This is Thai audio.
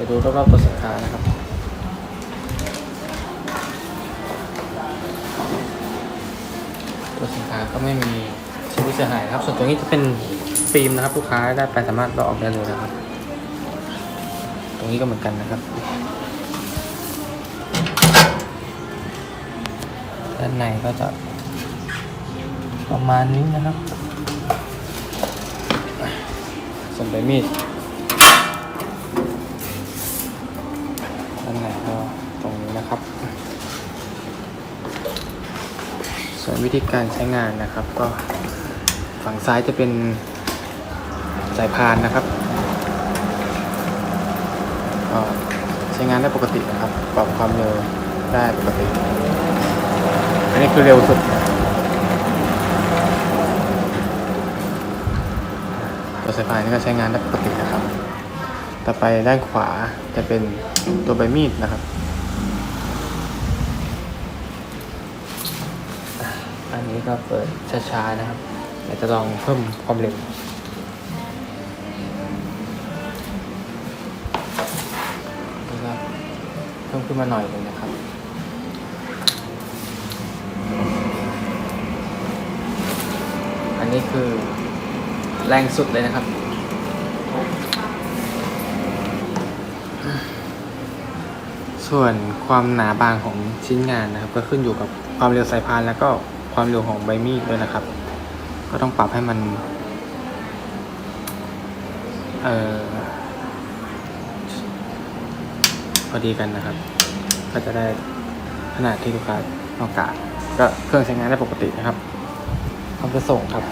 ไปดูรอบๆตัวสินค้านะครับตัวสินค้าก็ไม่มีชิ้นที่เสียหายครับ ส่วนตัวนี้จะเป็นฟิล์มนะครับ ลูกค้าได้ไปสามารถเราออกได้เลยนะครับ ตรงนี้ก็เหมือนกันนะครับด้านในก็จะประมาณนี้นะครับส่วนใบมีด ด้านในก็ตรงนี้นะครับ ส่วนวิธีการใช้งานนะครับ ก็ฝั่งซ้ายจะเป็นสายพานนะครับก็ใช้งานได้ปกตินะครับ ปรับความเร็วได้ปกติ อันนี้คือเร็วสุดตัวสายพานนี่ก็ใช้งานได้ปกตินะครับ ต่อไปด้านขวาจะเป็นตัวใบมีดนะครับ อันนี้ก็เปิดช้าๆนะครับเดี๋ยวจะลองเพิ่มความเร็วเพิ่มขึ้นมาหน่อยเลยนะครับอันนี้คือแรงสุดเลยนะครับ ส่วนความหนาบางของชิ้นงานนะครับ ก็ขึ้นอยู่กับความเร็วสายพานแล้วก็ความเร็วของใบมีดด้วยนะครับ ก็ต้องปรับให้มันเอ่อพอดีกันนะครับ ก็จะได้ขนาดที่ลูกค้าต้องการก็เครื่องใช้งานได้ปกตินะครับพร้อมจะส่งครับ